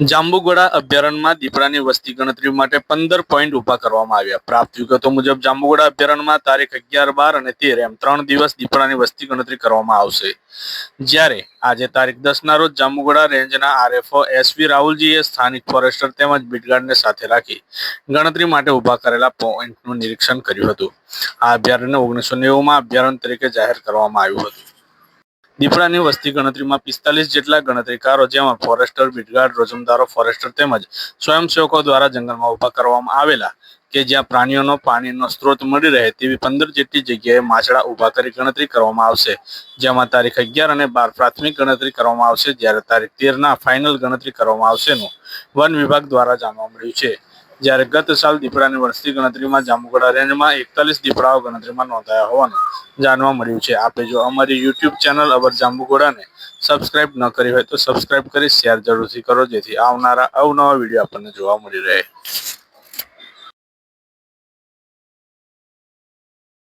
જાંબુગોડા અભયારણ્યમાં દીપડાની વસ્તી ગણતરી માટે પંદર પોઈન્ટ ઊભા કરવામાં આવ્યા. પ્રાપ્ત વિગતો મુજબ જાંબુગોડા અભયારણ્યમાં તારીખ અગિયાર, બાર અને તેર એમ ત્રણ દિવસ દીપડાની વસ્તી ગણતરી કરવામાં આવશે. જ્યારે આજે તારીખ દસના રોજ જાંબુગોડા રેન્જના આરએફઓ એસવી રાહુલજીએ સ્થાનિક ફોરેસ્ટર તેમજ બીટગાર્ડને સાથે રાખી ગણતરી માટે ઊભા કરેલા પોઈન્ટનું નિરીક્ષણ કર્યું હતું. આ અભયારણ્ય ઓગણીસો નેવુંમાં અભયારણ્ય તરીકે જાહેર કરવામાં આવ્યું હતું. દીપડાની વસ્તી ગણતરીમાં પિસ્તાલીસ જેટલા ગણતરીકારો, જેમાં ફોરેસ્ટર, બીટગાર્ડ, રોજમદારો, ફોરેસ્ટર તેમજ સ્વયંસેવકો દ્વારા જંગલમાં ઊભા કરવામાં આવેલા કે જ્યાં પ્રાણીઓનો પાણીનો સ્ત્રોત મળી રહે તેવી પંદર જેટલી જગ્યાએ માછડા ઊભા કરી ગણતરી કરવામાં આવશે. જેમાં તારીખ અગિયાર અને બાર પ્રાથમિક ગણતરી કરવામાં આવશે, જ્યારે તારીખ તેરના ફાઇનલ ગણતરી કરવામાં આવશેનું. વન વિભાગ દ્વારા જાણવા મળ્યું છે. જ્યારે ગત સાલ દીપડાની વર્ષની ગણતરીમાં જાંબુગોડા રેન્જમાં એકતાલીસ દીપડાઓ ગણતરીમાં નોંધાયા હોવાનું જાણવા મળ્યું છે. આપે જો અમારી યુટ્યુબ ચેનલ અવર જાંબુગોડાને સબસ્ક્રાઇબ ન કરી હોય તો સબસ્ક્રાઇબ કરી શેર જરૂરથી કરો જેથી આવનારા અવનવા વીડિયો આપણને જોવા મળી રહે.